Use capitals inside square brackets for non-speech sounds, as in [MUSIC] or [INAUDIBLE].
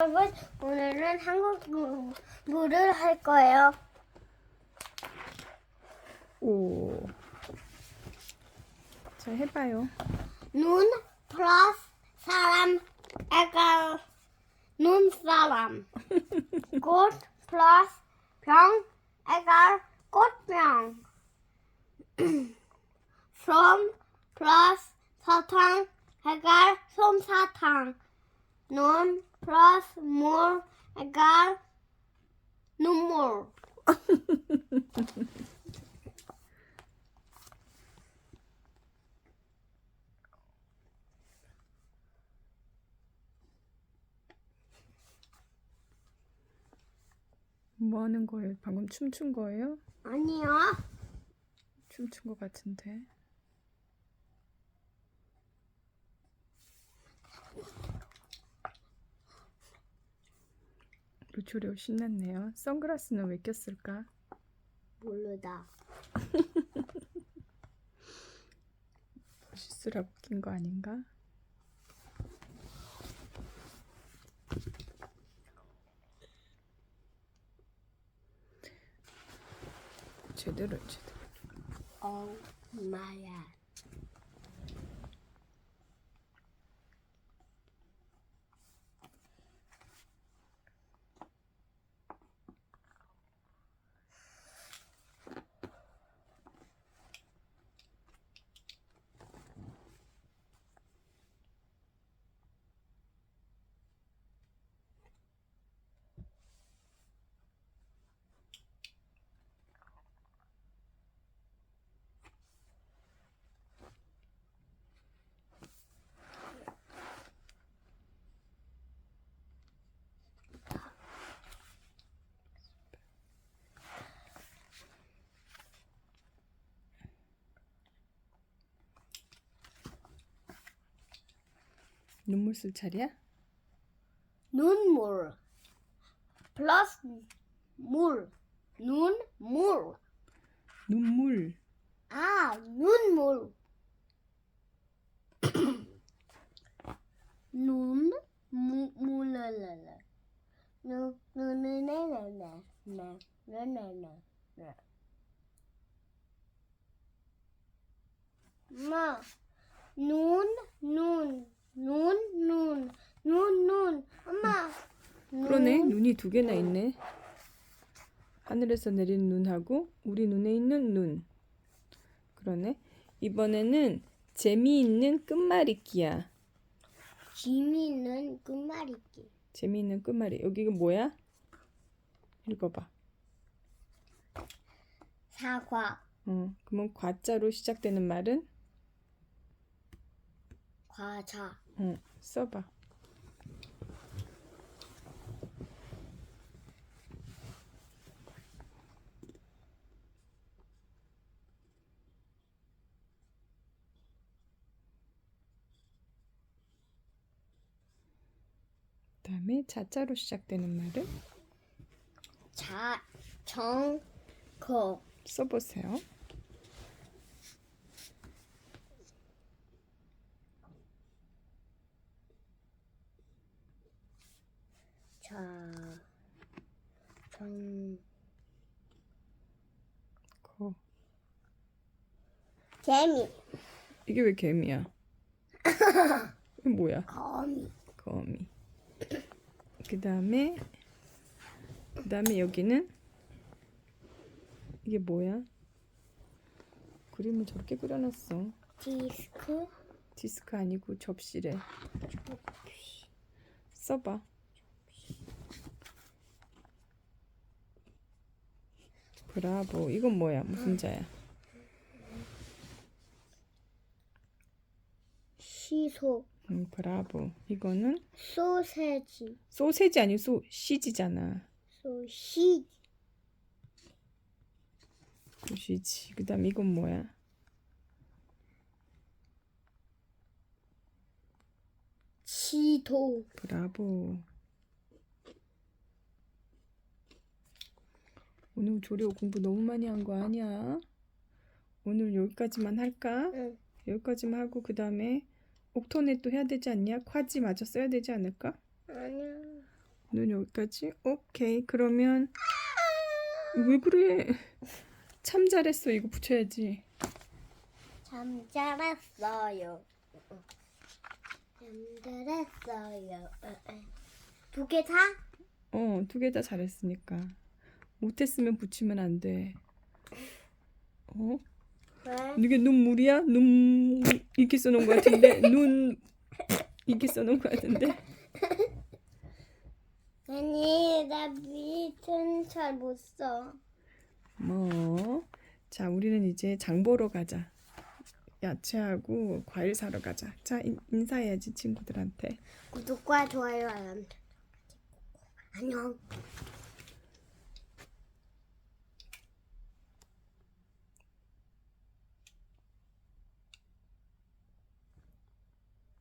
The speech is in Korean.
여러분, 오늘은 한국 공부를 할 거예요. 오. 자, 해봐요. 눈 플러스 사람 에갈 눈사람. [LAUGHS] 꽃 플러스 병 에갈 꽃병. [CLEARS THROAT] 솜 플러스 사탕 에갈 솜사탕. 눈 플러스 물 에갈 눈물. 뭐 하는 거예요? 방금 춤춘 거예요? 아니요. 춤춘 거 같은데. 루초리오 신났네요. 선글라스는 왜 꼈을까? 모르다. [LAUGHS] 멋있으라고 낀 거 아닌가? 제대로 제대로. 엄마야. 눈물 쓸 차례야? 눈물. 플러스 물. 눈물. 눈물. 아, 눈물. [COUGHS] 눈, 무, 물랄랄라. 눈, 눈을랄랄라. 나, 나나나. 나. 엄마, 눈, 눈, 눈, 눈, 눈, 눈. 엄마. 그러네. 눈. 눈이 두 개나 있네. 하늘에서 내리는 눈하고 우리 눈에 있는 눈. 그러네. 이번에는 재미있는 끝말잇기야. 지미는 끝말잇기. 재미있는 끝말잇. 여기가 뭐야? 읽어봐. 사과, 어, 그러면 과자로 시작되는 말은 과자, 어, 써봐. 그다음에 자자로 시작되는 말은 자, 정, 거, 써보세요. 자, 정, 거. 개미, 이게 왜 개미야? [LAUGHS] 이게 뭐야? 거미, 거미. 그 다음에 그 다음에 여기는 이게 뭐야? 그림을 저렇게 그려놨어. 디스크, 디스크 아니고 접시래. 써봐. 브라보. 이건 뭐야? 무슨 자야? 시소, 음, 브라보. 이거는 소세지, 소세지 아니고 소 시지잖아. 소시, 소시지. 그 다음 이건 뭐야? 지도, 브라보. 오늘 조리오 공부 너무 많이 한 거 아니야? 오늘 여기까지만 할까? 응, 여기까지만 하고 그 다음에 옥토넷 또 해야 되지 않냐? 콰지 마저 써야 되지 않을까? 아니야, 눈 여기까지? 오케이. 그러면 왜 그래? 참 잘했어. 이거 붙여야지. 참 잘했어요. 참 잘했어요. 두 개 다? 어, 두 개 다 잘했으니까. 못했으면 붙이면 안 돼. 어? 왜? 이게 눈물이야? 눈 이렇게 써놓은 것 같은데 [LAUGHS] 눈 이렇게 써놓은 것 같은데 아니, 나 밑은 잘 못 써. 뭐? 자 우리는 이제 장 보러 가자 야채하고 과일 사러 가자 자 인, 인사해야지 친구들한테 구독과 좋아요 알람. 안녕.